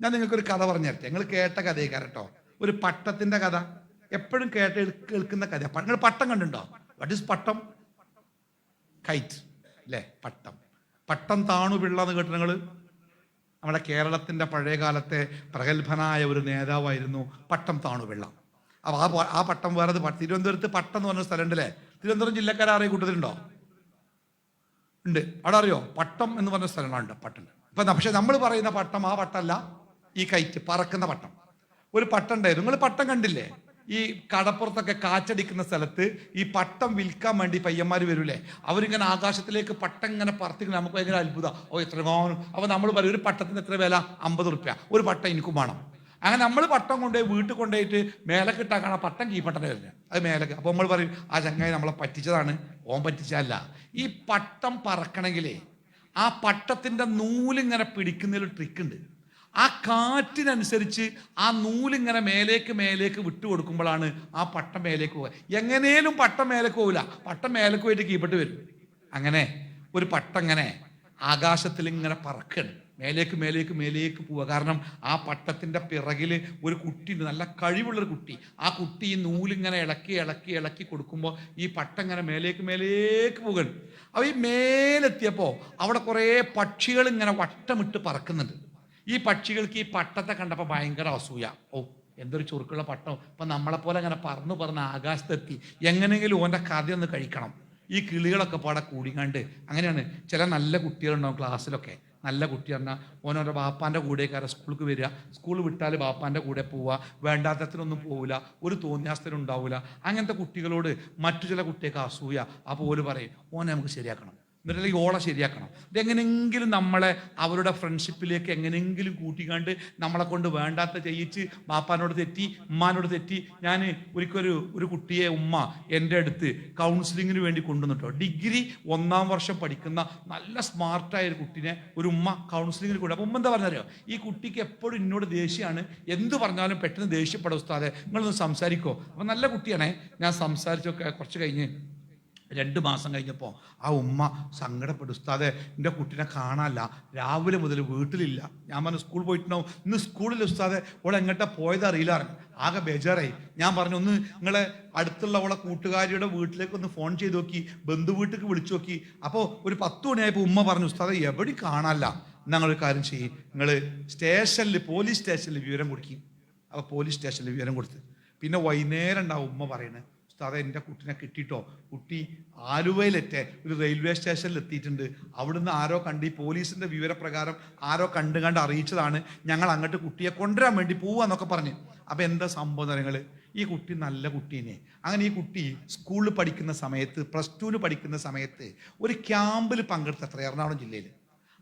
ഞാൻ നിങ്ങൾക്കൊരു കഥ പറഞ്ഞു തരട്ടെ. നിങ്ങൾ കേട്ട കഥയെ കേട്ടോ. ഒരു പട്ടത്തിന്റെ കഥ. എപ്പോഴും കേട്ട് കേൾക്കുന്ന കഥ നിങ്ങൾ പട്ടം കണ്ടുണ്ടോ വാട്ട് ഇസ് പട്ടം? കൈറ്റ് അല്ലേ? പട്ടം. പട്ടം താണു പിള്ള എന്ന് കേട്ടു നിങ്ങൾ നമ്മുടെ കേരളത്തിന്റെ പഴയകാലത്തെ പ്രഗത്ഭനായ ഒരു നേതാവായിരുന്നു പട്ടം താണു താണുപിള്ള അപ്പോൾ ആ ആ പട്ടം വേറെ തിരുവനന്തപുരത്ത് പട്ടം എന്ന് പറഞ്ഞ സ്ഥലമുണ്ടല്ലേ? തിരുവനന്തപുരം ജില്ലക്കാരെ അറിയ കൂട്ടത്തിലുണ്ടോ? ഉണ്ട്. അവിടെ അറിയോ? പട്ടം എന്ന് പറഞ്ഞ സ്ഥലങ്ങളുണ്ട് പട്ടം. ഇപ്പൊ പക്ഷെ നമ്മൾ പറയുന്ന പട്ടം ആ പട്ടമല്ല. ഈ കൈറ്റ് പറക്കുന്ന പട്ടം. ഒരു പട്ടം ഉണ്ടായിരുന്നു. നിങ്ങൾ പട്ടം കണ്ടില്ലേ? ഈ കടപ്പുറത്തൊക്കെ കാറ്റടിക്കുന്ന സ്ഥലത്ത് ഈ പട്ടം വിൽക്കാൻ വേണ്ടി പയ്യന്മാർ വരൂലേ? അവരിങ്ങനെ ആകാശത്തിലേക്ക് പട്ടം ഇങ്ങനെ പറത്തിങ്ങനെ നമുക്ക് ഭയങ്കര അത്ഭുതം. ഓ എത്ര കാണും അപ്പൊ നമ്മൾ പറയും ഒരു പട്ടത്തിന് എത്ര വില? അമ്പത് റുപ്യ. ഒരു പട്ടം എനിക്കും വേണം. അങ്ങനെ നമ്മൾ പട്ടം കൊണ്ടുപോയി വീട്ടിൽ കൊണ്ടുപോയിട്ട് മേലക്ക് പട്ടം കീ പട്ടം വരുന്നത് അത് മേലക്ക്. അപ്പോൾ നമ്മൾ പറയും ആ ചങ്ങായി നമ്മളെ പറ്റിച്ചതാണ്. ഓൻ പറ്റിച്ചല്ല ഈ പട്ടം പറക്കണമെങ്കിലേ ആ പട്ടത്തിന്റെ നൂലിങ്ങനെ പിടിക്കുന്നതിൽ ട്രിക്ക് ഉണ്ട്. ആ കാറ്റിനനുസരിച്ച് ആ നൂലിങ്ങനെ മേലേക്ക് മേലേക്ക് വിട്ടുകൊടുക്കുമ്പോഴാണ് ആ പട്ടം മേലേക്ക് പോകുക എങ്ങനെയും പട്ടം മേലേക്ക് പോവില്ല. പട്ടം മേലേക്ക് പോയിട്ട് കീപ്പെട്ട് വരും. അങ്ങനെ ഒരു പട്ടം ഇങ്ങനെ ആകാശത്തിൽ ഇങ്ങനെ പറക്കണം. മേലേക്ക് മേലേക്ക് മേലേക്ക് പോവുക. കാരണം ആ പട്ടത്തിന്റെ പിറകിൽ ഒരു കുട്ടിയുണ്ട്. നല്ല കഴിവുള്ളൊരു കുട്ടി. ആ കുട്ടി ഈ നൂലിങ്ങനെ ഇളക്കി ഇളക്കി ഇളക്കി കൊടുക്കുമ്പോൾ ഈ പട്ടം ഇങ്ങനെ മേലേക്ക് മേലേക്ക് പോകണം അപ്പോൾ ഈ മേലെത്തിയപ്പോൾ അവിടെ കുറേ പക്ഷികൾ ഇങ്ങനെ വട്ടമിട്ട് പറക്കുന്നുണ്ട്. ഈ പക്ഷികൾക്ക് ഈ പട്ടത്തെ കണ്ടപ്പോൾ ഭയങ്കര അസൂയ. ഓ എന്തൊരു ചുരുക്കുള്ള പട്ടം. ഇപ്പം നമ്മളെപ്പോലെ അങ്ങനെ പറന്ന് പറന്ന് ആകാശത്തെത്തി. എങ്ങനെയെങ്കിലും ഓന്റെ കഥ ഒന്ന് കഴിക്കണം. ഈ കിളികളൊക്കെ പാടെ കൂടിക്കാണ്ട് അങ്ങനെയാണ്. ചില നല്ല കുട്ടികളുണ്ടാവും ക്ലാസ്സിലൊക്കെ. നല്ല കുട്ടി പറഞ്ഞാൽ ഓനോന്റെ ബാപ്പാന്റെ കൂടെയൊക്കെ സ്കൂൾക്ക് വരിക? സ്കൂൾ വിട്ടാൽ ബാപ്പാന്റെ കൂടെ പോവുക. വേണ്ടാത്തത്തിനൊന്നും പോവില്ല ഒരു തോന്നിയാസ്ഥനും ഉണ്ടാവില്ല അങ്ങനത്തെ കുട്ടികളോട് മറ്റു ചില കുട്ടികൾക്ക് അസൂയ. അപ്പോൾ ഓര് പറയും ഓനെ നമുക്ക് ശരിയാക്കണം. എന്നിട്ടല്ലെങ്കിൽ ഓളെ ശരിയാക്കണം. ഇതെങ്ങനെയെങ്കിലും നമ്മളെ അവരുടെ ഫ്രണ്ട്ഷിപ്പിലേക്ക് എങ്ങനെയെങ്കിലും കൂട്ടിക്കാണ്ട് നമ്മളെ കൊണ്ട് വേണ്ടാത്ത ചെയ്യിച്ച് ബാപ്പാനോട് തെറ്റി ഉമ്മാനോട് തെറ്റി ഞാൻ ഒരിക്കലൊരു ഒരു കുട്ടിയെ ഉമ്മ എന്റെ അടുത്ത് കൗൺസിലിങ്ങിന് വേണ്ടി കൊണ്ടുവന്നിട്ടോ. ഡിഗ്രി ഒന്നാം വർഷം പഠിക്കുന്ന നല്ല സ്മാർട്ടായ ഒരു കുട്ടിനെ ഒരു ഉമ്മ കൗൺസിലിങ്ങിന് കൊണ്ടു അപ്പം ഉമ്മ എന്താ പറഞ്ഞറിയോ? ഈ കുട്ടിക്ക് എപ്പോഴും എന്നോട് ദേഷ്യമാണ്. എന്ത് പറഞ്ഞാലും പെട്ടെന്ന് ദേഷ്യപ്പെടും നിങ്ങളൊന്ന് സംസാരിക്കോ. അപ്പം നല്ല കുട്ടിയാണേ. ഞാൻ സംസാരിച്ചൊക്കെ കുറച്ച് കഴിഞ്ഞ് രണ്ട് മാസം കഴിഞ്ഞപ്പോൾ ആ ഉമ്മ സങ്കടപ്പെട്ടു ഉസ്താദെ എന്റെ കുട്ടീനെ കാണാനല്ല. രാവിലെ മുതൽ വീട്ടിലില്ല. ഞാൻ പറഞ്ഞു സ്കൂൾ പോയിട്ടുണ്ടാവും. ഇന്ന് സ്കൂളിൽ ഉസ്താദെ. ഓളെ എങ്ങോട്ടാ പോയത് അറിയില്ല ആകെ ബേജാറായി. ഞാൻ പറഞ്ഞു ഒന്ന് നിങ്ങളെ അടുത്തുള്ള അവളെ കൂട്ടുകാരിയുടെ വീട്ടിലേക്ക് ഒന്ന് ഫോൺ ചെയ്ത് നോക്കി. ബന്ധു വീട്ടിലേക്ക് വിളിച്ചു നോക്കി. അപ്പോൾ ഒരു പത്ത് മണിയായപ്പോൾ ഉമ്മ പറഞ്ഞു ഉസ്താദെ എവിടെ കാണാനല്ല. ഞങ്ങളൊരു കാര്യം ചെയ്യും. നിങ്ങൾ സ്റ്റേഷനിൽ പോലീസ് സ്റ്റേഷനിൽ വിവരം കൊടുക്കും. അപ്പോൾ പോലീസ് സ്റ്റേഷനിൽ വിവരം കൊടുത്ത്. പിന്നെ വൈകുന്നേരം ഉണ്ടാവും ഉമ്മ പറയുന്നത് ഉസ്താദെ എന്റെ കുട്ടിനെ കിട്ടിയിട്ടോ കുട്ടി ആലുവയിലെത്തെ ഒരു റെയിൽവേ സ്റ്റേഷനിൽ എത്തിയിട്ടുണ്ട്. അവിടുന്ന് ആരോ കണ്ട് ഈ പോലീസിന്റെ വിവരപ്രകാരം ആരോ കണ്ടു കണ്ട് അറിയിച്ചതാണ്. ഞങ്ങൾ അങ്ങോട്ട് കുട്ടിയെ കൊണ്ടുവരാൻ വേണ്ടി പോവാന്നൊക്കെ പറഞ്ഞു. അപ്പോൾ എന്താ സംഭവം നിങ്ങൾ ഈ കുട്ടി നല്ല കുട്ടീനെ. അങ്ങനെ ഈ കുട്ടി സ്കൂളിൽ പഠിക്കുന്ന സമയത്ത് പ്ലസ് ടുവിൽ പഠിക്കുന്ന സമയത്ത് ഒരു ക്യാമ്പിൽ പങ്കെടുത്തത്ര എറണാകുളം ജില്ലയിൽ.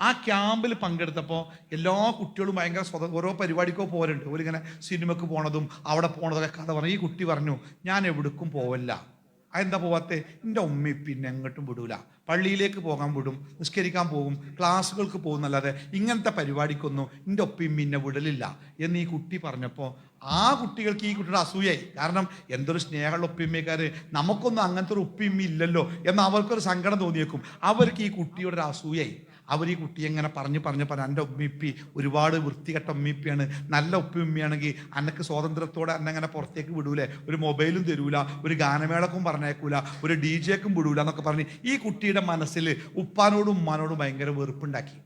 ആ ക്യാമ്പിൽ പങ്കെടുത്തപ്പോൾ എല്ലാ കുട്ടികളും ഭയങ്കര സ്വത ഓരോ പരിപാടിക്കോ പോരുണ്ട് ഒരിങ്ങനെ സിനിമക്ക് പോണതും അവിടെ പോണതൊക്കെ കഥ പറഞ്ഞു. ഈ കുട്ടി പറഞ്ഞു ഞാൻ എവിടേക്കും പോവല്ല. അതെന്താ പോവാത്തെ? എന്റെ ഉമ്മ പിന്നെ എങ്ങോട്ടും വിടൂല. പള്ളിയിലേക്ക് പോകാൻ വിടും നിസ്കരിക്കാൻ പോകും ക്ലാസ്സുകൾക്ക് പോകുന്നല്ലാതെ ഇങ്ങനത്തെ പരിപാടിക്കൊന്നും എന്റെ ഒപ്പിയും പിന്നെ വിടലില്ല. എന്ന് ഈ കുട്ടി പറഞ്ഞപ്പോൾ ആ കുട്ടികൾക്ക് ഈ കുട്ടിയുടെ അസൂയായി. കാരണം എന്തൊരു സ്നേഹമുള്ള ഒപ്പിയമ്മക്കാർ നമുക്കൊന്നും അങ്ങനത്തെ ഒരു ഉപ്പിയമ്മ ഇല്ലല്ലോ എന്ന് അവർക്കൊരു സങ്കടം തോന്നിയേക്കും. അവർക്ക് ഈ കുട്ടിയുടെ ഒരു അസൂയായി. അവർ ഈ കുട്ടി എങ്ങനെ പറഞ്ഞു പറഞ്ഞ് പറഞ്ഞ് എന്റെ ഉമ്മിപ്പി ഒരുപാട് വൃത്തികെട്ട ഉമ്മിപ്പിയാണ് നല്ല ഉപ്പിയുമ്മിയാണെങ്കിൽ അന്നക്ക് സ്വാതന്ത്ര്യത്തോടെ അന്നെ അങ്ങനെ പുറത്തേക്ക് വിടൂലേ? ഒരു മൊബൈലും തരൂല ഒരു ഗാനമേളക്കും പറഞ്ഞേക്കൂല ഒരു ഡി ജെക്കും വിടൂല എന്നൊക്കെ പറഞ്ഞ് ഈ കുട്ടിയുടെ മനസ്സിൽ ഉപ്പാനോടും ഉമ്മാനോടും ഭയങ്കര വെറുപ്പുണ്ടാക്കി.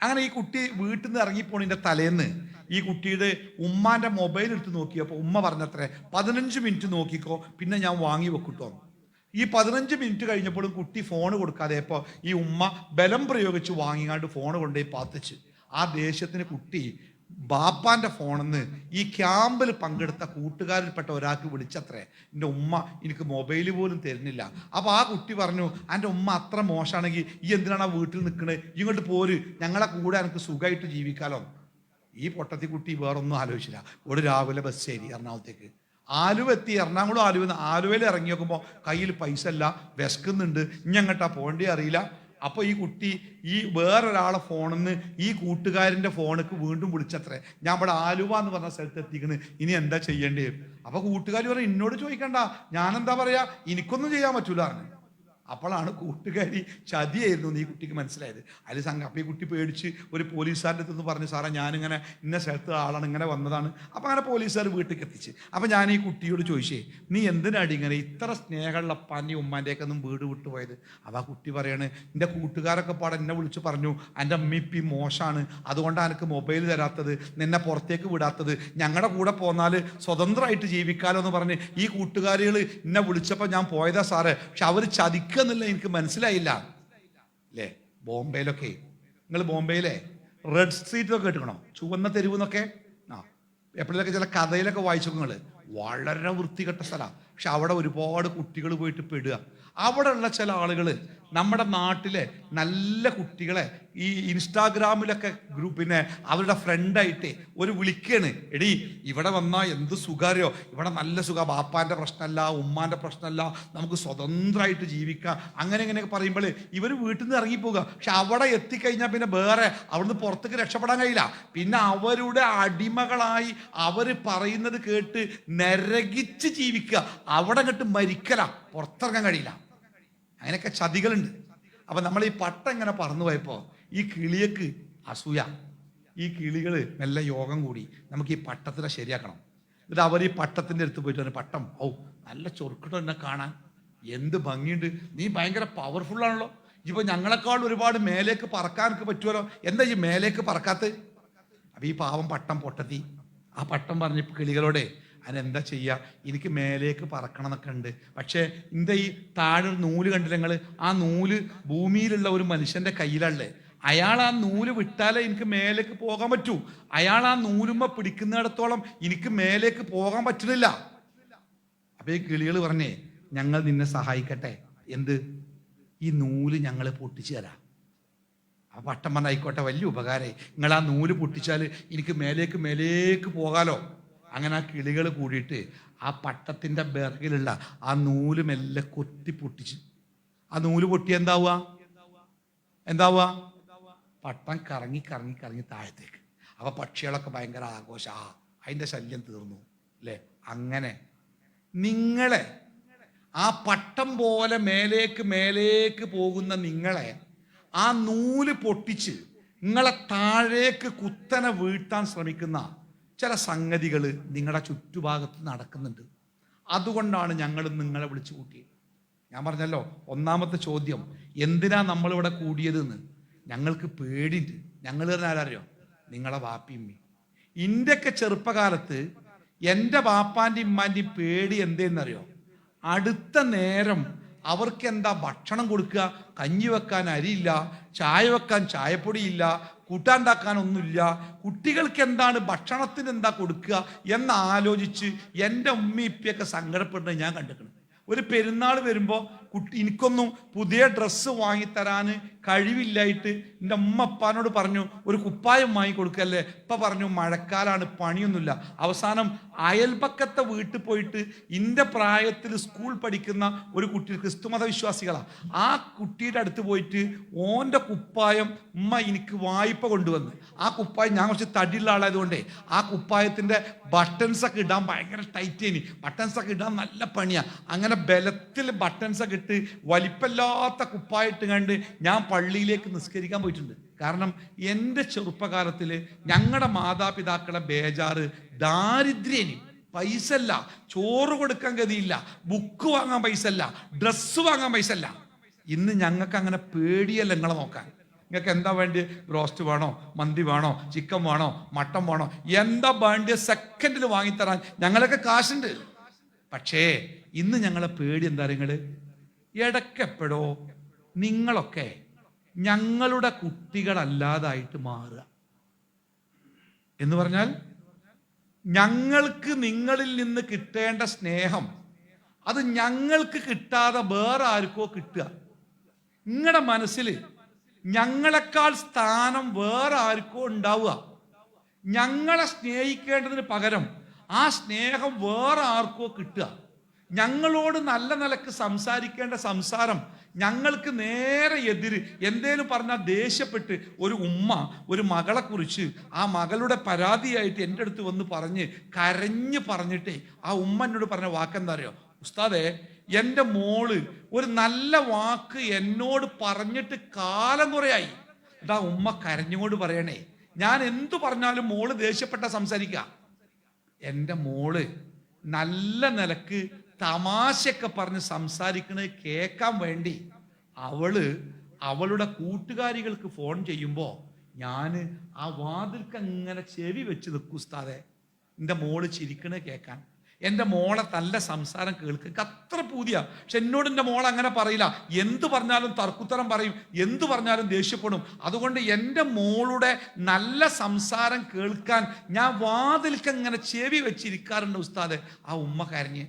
അങ്ങനെ ഈ കുട്ടി വീട്ടിൽ നിന്ന് ഇറങ്ങിപ്പോണിന്റെ തലേന്ന് ഈ കുട്ടിയുടെ ഉമ്മാന്റെ മൊബൈൽ എടുത്ത് നോക്കിയപ്പോൾ ഉമ്മ പറഞ്ഞത്രേ പതിനഞ്ച് മിനിറ്റ് നോക്കിക്കോ പിന്നെ ഞാൻ വാങ്ങി വെക്കിട്ടോ ഈ പതിനഞ്ച് മിനിറ്റ് കഴിഞ്ഞപ്പോഴും കുട്ടി ഫോൺ കൊടുക്കാതെ ഇപ്പോൾ ഈ ഉമ്മ ബലം പ്രയോഗിച്ച് വാങ്ങിക്കാണ്ട് ഫോൺ കൊണ്ടുപോയി പാത്തിച്ച്. ആ ദേഷ്യത്തിന് കുട്ടി ബാപ്പാന്റെ ഫോണിൽ നിന്ന് ഈ ക്യാമ്പിൽ പങ്കെടുത്ത കൂട്ടുകാരിൽപ്പെട്ട ഒരാൾക്ക് വിളിച്ചത്രേ. എന്റെ ഉമ്മ എനിക്ക് മൊബൈൽ പോലും തരുന്നില്ല. അപ്പോൾ ആ കുട്ടി പറഞ്ഞു എന്റെ ഉമ്മ അത്ര മോശമാണെങ്കിൽ ഈ എന്തിനാണ് ആ വീട്ടിൽ നിൽക്കുന്നത് ഇങ്ങോട്ട് പോര്. ഞങ്ങളെ കൂടെ എനിക്ക് സുഖമായിട്ട് ജീവിക്കാലോ. ഈ പൊട്ടത്തി കുട്ടി വേറൊന്നും ആലോചിച്ചില്ല. ഒരു രാവിലെ ബസ് ശരി എറണാകുളത്തേക്ക്. ആലുവ എത്തി എറണാകുളം ആലുവ ആലുവയിൽ ഇറങ്ങി നോക്കുമ്പോൾ കയ്യിൽ പൈസ അല്ല വിശക്കുന്നുണ്ട്. ഇഞ്ഞങ്ങട്ടാ പോകേണ്ടി അറിയില്ല. അപ്പോൾ ഈ കുട്ടി ഈ വേറൊരാളെ ഫോണിൽ നിന്ന് ഈ കൂട്ടുകാരന്റെ ഫോണിക്ക് വീണ്ടും വിളിച്ചത്രേ. ഞാൻ ഇവിടെ ആലുവ എന്ന് പറഞ്ഞ സ്ഥലത്ത് എത്തിക്കുന്നത് ഇനി എന്താ ചെയ്യേണ്ടി? അപ്പോൾ കൂട്ടുകാർ പറഞ്ഞു എന്നോട് ചോദിക്കണ്ട. ഞാനെന്താ പറയാ? എനിക്കൊന്നും ചെയ്യാൻ പറ്റൂല പറഞ്ഞു. അപ്പോഴാണ് കൂട്ടുകാരി ചതിയായിരുന്നു നീ കുട്ടിക്ക് മനസ്സിലായത്. അതിൽ സംഘം അപ്പം ഈ കുട്ടി പേടിച്ച് ഒരു പോലീസുകാരന്റെ അടുത്ത് നിന്ന് പറഞ്ഞു സാറേ ഞാനിങ്ങനെ ഇന്ന സ്ഥലത്ത് ആളാണ് ഇങ്ങനെ വന്നതാണ്. അപ്പം അങ്ങനെ പോലീസുകാർ വീട്ടിൽ എത്തിച്ച്. അപ്പം ഞാൻ ഈ കുട്ടിയോട് ചോദിച്ചേ നീ എന്തിനാടി ഇങ്ങനെ ഇത്ര സ്നേഹമുള്ള പനി ഉമ്മാന്റെയൊക്കെ ഒന്നും വീട് വിട്ടു പോയത്? അപ്പം ആ കുട്ടി പറയാണ് എന്റെ കൂട്ടുകാരൊക്കെ പാടെ എന്നെ വിളിച്ച് പറഞ്ഞു എന്റെ അമ്മിപ്പി മോശമാണ് അതുകൊണ്ടാണ് എനിക്ക് മൊബൈൽ തരാത്തത് നിന്നെ പുറത്തേക്ക് വിടാത്തത്. ഞങ്ങളുടെ കൂടെ പോന്നാൽ സ്വതന്ത്രമായിട്ട് ജീവിക്കാലോ എന്ന് പറഞ്ഞ് ഈ കൂട്ടുകാരികൾ എന്നെ വിളിച്ചപ്പോൾ ഞാൻ പോയതാ സാറേ. പക്ഷെ അവർ ചതിക്കുന്നില്ല എനിക്ക് മനസ്സിലായില്ല. അല്ലേ ബോംബെയിലൊക്കെ. നിങ്ങൾ ബോംബെയിലെ റെഡ് സ്ട്രീറ്റൊക്കെ കേട്ടുക്കണോ ചുവന്ന തെരുവ് എന്നൊക്കെ ആ. എപ്പോഴൊക്കെ ചില കഥയിലൊക്കെ വായിച്ചു നിങ്ങൾ വളരെ വൃത്തികെട്ട സ്ഥലമാണ് പക്ഷെ അവിടെ ഒരുപാട് കുട്ടികൾ പോയിട്ട് പെടുക. അവിടെ ഉള്ള ചില ആളുകൾ നമ്മുടെ നാട്ടിലെ നല്ല കുട്ടികളെ ഈ ഇൻസ്റ്റാഗ്രാമിലൊക്കെ ഗ്രൂപ്പിനെ അവരുടെ ഫ്രണ്ടായിട്ട് ഒരു വിളിക്കാണ്. എടി ഇവിടെ വന്നാൽ എന്ത് സുഖാരോ ഇവിടെ നല്ല സുഖ. ബാപ്പാന്റെ പ്രശ്നമല്ല ഉമ്മാന്റെ പ്രശ്നമല്ല നമുക്ക് സ്വതന്ത്രമായിട്ട് ജീവിക്കാം. അങ്ങനെ ഇങ്ങനെയൊക്കെ പറയുമ്പോൾ ഇവർ വീട്ടിൽ നിന്ന് ഇറങ്ങിപ്പോകുക. പക്ഷെ അവിടെ എത്തിക്കഴിഞ്ഞാൽ പിന്നെ വേറെ അവിടുന്ന് പുറത്തേക്ക് രക്ഷപ്പെടാൻ കഴിയില്ല. പിന്നെ അവരുടെ അടിമകളായി അവർ പറയുന്നത് കേട്ട് നരകിച്ച് ജീവിക്കുക. അവിടെ അങ്ങോട്ട് മരിക്കല. പുറത്തിറങ്ങാൻ കഴിയില്ല. അങ്ങനെയൊക്കെ ചതികളുണ്ട്. അപ്പൊ നമ്മൾ ഈ പട്ട ഇങ്ങനെ പറന്നു പോയപ്പോ ഈ കിളിയക്ക് അസൂയ. ഈ കിളികൾ നല്ല യോഗം കൂടി. നമുക്ക് ഈ പട്ടത്തിനെ ശരിയാക്കണം. ഇത് അവർ ഈ പട്ടത്തിന്റെ അടുത്ത് പോയിട്ട് പട്ടം ഓ നല്ല ചൊറുക്കിട്ട് എന്നെ കാണാൻ. എന്ത് ഭംഗിയുണ്ട്. നീ ഭയങ്കര പവർഫുൾ ആണല്ലോ. ഇപ്പൊ ഞങ്ങളെക്കാൾ ഒരുപാട് മേലേക്ക് പറക്കാൻ എനിക്ക് പറ്റുമല്ലോ. എന്താ ഈ മേലേക്ക് പറക്കാത്ത അപ്പൊ ഈ പാവം പട്ടം പൊട്ടത്തി. ആ പട്ടം പറഞ്ഞ കിളികളോടെ അതിനെന്താ ചെയ്യുക എനിക്ക് മേലേക്ക് പറക്കണം എന്നൊക്കെ ഉണ്ട്. പക്ഷേ എന്റെ ഈ താഴെ നൂൽ കണ്ടില്ല നിങ്ങൾ ആ നൂൽ ഭൂമിയിലുള്ള ഒരു മനുഷ്യന്റെ കയ്യിലല്ലേ അയാൾ ആ നൂൽ വിട്ടാലേ എനിക്ക് മേലേക്ക് പോകാൻ പറ്റൂ. അയാൾ ആ നൂലുമ്മ പിടിക്കുന്നിടത്തോളം എനിക്ക് മേലേക്ക് പോകാൻ പറ്റുന്നില്ല. അപ്പൊ ഈ കിളികൾ പറഞ്ഞേ ഞങ്ങൾ നിന്നെ സഹായിക്കട്ടെ. എന്ത്? ഈ നൂൽ ഞങ്ങൾ പൊട്ടിച്ചു തരാം. ആ പട്ടം പറഞ്ഞ ആയിക്കോട്ടെ വലിയ ഉപകാരേ നിങ്ങൾ ആ നൂൽ പൊട്ടിച്ചാൽ എനിക്ക് മേലേക്ക് മേലേക്ക് പോകാലോ. അങ്ങനെ ആ കിളികൾ കൂടിയിട്ട് ആ പട്ടത്തിന്റെ ബിറകിലുള്ള ആ നൂൽ മെല്ലെ കൊത്തി പൊട്ടിച്ച്. ആ നൂൽ പൊട്ടി എന്താവുക? എന്താവുക? പട്ടം കറങ്ങി കറങ്ങി കറങ്ങി താഴത്തേക്ക്. അപ്പൊ പക്ഷികളൊക്കെ ഭയങ്കര ആഘോഷ. ആ അതിന്റെ ശല്യം തീർന്നു അല്ലേ? അങ്ങനെ നിങ്ങളെ ആ പട്ടം പോലെ മേലേക്ക് മേലേക്ക് പോകുന്ന നിങ്ങളെ ആ നൂൽ പൊട്ടിച്ച് നിങ്ങളെ താഴേക്ക് കുത്തനെ വീഴ്ത്താൻ ശ്രമിക്കുന്ന ചില സംഗതികൾ നിങ്ങളുടെ ചുറ്റുഭാഗത്ത് നടക്കുന്നുണ്ട്. അതുകൊണ്ടാണ് ഞങ്ങൾ നിങ്ങളെ വിളിച്ചു കൂട്ടിയത്. ഞാൻ പറഞ്ഞല്ലോ ഒന്നാമത്തെ ചോദ്യം എന്തിനാ നമ്മളിവിടെ കൂടിയതെന്ന്. ഞങ്ങൾക്ക് പേടിയുണ്ട്. ഞങ്ങൾ തന്നെ ആരറിയോ നിങ്ങളെ വാപ്പിയമ്മി ഇന്റെയൊക്കെ ചെറുപ്പകാലത്ത് എന്റെ വാപ്പാന്റെ ഇമ്മാന്റെയും പേടി എന്തേന്നറിയോ? അടുത്ത നേരം അവർക്ക് എന്താ ഭക്ഷണം കൊടുക്കുക? കഞ്ഞി വെക്കാൻ അരിയില്ല ചായ വെക്കാൻ ചായപ്പൊടിയില്ല കൂട്ടാണ്ടാക്കാൻ ഒന്നുമില്ല കുട്ടികൾക്ക് എന്താണ് ഭക്ഷണത്തിന് എന്താ കൊടുക്കുക എന്നാലോചിച്ച് എന്റെ ഉമ്മ ഇപ്പിയൊക്കെ സങ്കടപ്പെടുന്നത് ഞാൻ കണ്ടിട്ടുണ്ട്. ഒരു പെരുന്നാൾ വരുമ്പോൾ കുട്ടി എനിക്കൊന്നും പുതിയ ഡ്രസ്സ് വാങ്ങിത്തരാൻ കഴിവില്ലായിട്ട് എന്റെ അമ്മ അപ്പാനോട് പറഞ്ഞു ഒരു കുപ്പായം വാങ്ങി കൊടുക്കല്ലേ ഇപ്പം പറഞ്ഞു മഴക്കാലാണ് പണിയൊന്നുമില്ല. അവസാനം അയൽപക്കത്തെ വീട്ടിൽ പോയിട്ട് ഇന്റെ പ്രായത്തിൽ സ്കൂൾ പഠിക്കുന്ന ഒരു കുട്ടി ക്രിസ്തുമത വിശ്വാസികളാണ് ആ കുട്ടിയുടെ അടുത്ത് പോയിട്ട് ഓന്റെ കുപ്പായം ഉമ്മ എനിക്ക് വായ്പ കൊണ്ടുവന്ന്. ആ കുപ്പായം ഞാൻ കുറച്ച് തടിയുള്ള ആളായതുകൊണ്ടേ ആ കുപ്പായത്തിന്റെ ബട്ടൺസ് ഒക്കെ ഇടാൻ ഭയങ്കര ടൈറ്റ് ഇനി ബട്ടൺസ് ഒക്കെ ഇടാൻ നല്ല പണിയാണ് അങ്ങനെ ബലത്തിൽ ബട്ടൺസ് ഒക്കെ ഇട്ട് വലിപ്പമില്ലാത്ത കുപ്പായിട്ട് കണ്ട് ഞാൻ പള്ളിയിലേക്ക് നിസ്കരിക്കാൻ പോയിട്ടുണ്ട്. കാരണം എന്റെ ചെറുപ്പകാലത്തിൽ ഞങ്ങളുടെ മാതാപിതാക്കളെ ബേജാറ് ദാരിദ്ര്യനി പൈസ അല്ല ചോറ് കൊടുക്കാൻ ഗതിയില്ല ബുക്ക് വാങ്ങാൻ പൈസ അല്ല ഡ്രസ്സ് വാങ്ങാൻ പൈസ അല്ല ഇന്ന് ഞങ്ങൾക്ക് അങ്ങനെ പേടിയല്ല നിങ്ങളെ നോക്കാൻ. നിങ്ങൾക്ക് എന്താ വേണ്ടി ബ്രോസ്റ്റ് വേണോ? മന്തി വേണോ? ചിക്കൻ വേണോ? മട്ടൻ വേണോ? എന്താ വേണ്ടിയ സെക്കൻഡിൽ വാങ്ങിത്തരാൻ ഞങ്ങളൊക്കെ കാശുണ്ട്. പക്ഷേ ഇന്ന് ഞങ്ങളെ പേടി എന്താ നിങ്ങൾ ഇടയ്ക്കെപ്പോഴോ നിങ്ങളൊക്കെ ഞങ്ങളുടെ കുട്ടികളല്ലാതായിട്ട് മാറുക. എന്ന് പറഞ്ഞാൽ ഞങ്ങൾക്ക് നിങ്ങളിൽ നിന്ന് കിട്ടേണ്ട സ്നേഹം അത് ഞങ്ങൾക്ക് കിട്ടാതെ വേറെ ആർക്കോ കിട്ടുക. നിങ്ങളുടെ മനസ്സിൽ ഞങ്ങളെക്കാൾ സ്ഥാനം വേറെ ആർക്കോ ഉണ്ടാവുക. ഞങ്ങളെ സ്നേഹിക്കേണ്ടതിന് പകരം ആ സ്നേഹം വേറെ ആർക്കോ കിട്ടുക. ഞങ്ങളോട് നല്ല നിലയ്ക്ക് സംസാരിക്കേണ്ട സംസാരം ഞങ്ങൾക്ക് നേരെ എതിര് എന്തേലും പറഞ്ഞാൽ ദേഷ്യപ്പെട്ട് ഒരു ഉമ്മ ഒരു മകളെ കുറിച്ച് ആ മകളുടെ പരാതിയായിട്ട് എന്റെ അടുത്ത് വന്ന് പറഞ്ഞ് കരഞ്ഞ് പറഞ്ഞിട്ടേ ആ ഉമ്മ എന്നോട് പറഞ്ഞ വാക്കെന്താ അറിയോ ഉസ്താദേ എന്റെ മോൾ ഒരു നല്ല വാക്ക് എന്നോട് പറഞ്ഞിട്ട് കാലം കുറയായി. ഇതാ ഉമ്മ കരഞ്ഞുകൊണ്ട് പറയണേ ഞാൻ എന്തു പറഞ്ഞാലും മോൾ ദേഷ്യപ്പെട്ട സംസാരിക്കുക. എന്റെ മോൾ നല്ല നിലയ്ക്ക് തമാശയൊക്കെ പറഞ്ഞ് സംസാരിക്കണത് കേൾക്കാൻ വേണ്ടി അവൾ അവളുടെ കൂട്ടുകാരികൾക്ക് ഫോൺ ചെയ്യുമ്പോൾ ഞാൻ ആ വാതിൽക്ക് അങ്ങനെ ചെവി വെച്ച് നിൽക്കും ഉസ്താദെ. എന്റെ മോൾ ചിരിക്കണേ കേൾക്കാൻ. എന്റെ മോളെ നല്ല സംസാരം കേൾക്കുക അത്ര പൂതിയ. പക്ഷെ എന്നോട് എന്റെ മോൾ അങ്ങനെ പറയില്ല. എന്ത് പറഞ്ഞാലും തർക്കുത്തരം പറയും. എന്ത് പറഞ്ഞാലും ദേഷ്യപ്പെടും. അതുകൊണ്ട് എന്റെ മോളുടെ നല്ല സംസാരം കേൾക്കാൻ ഞാൻ വാതിൽക്ക് അങ്ങനെ ചെവി വെച്ചിരിക്കാറുണ്ട് ഉസ്താദ്. ആ ഉമ്മ കരഞ്ഞ്.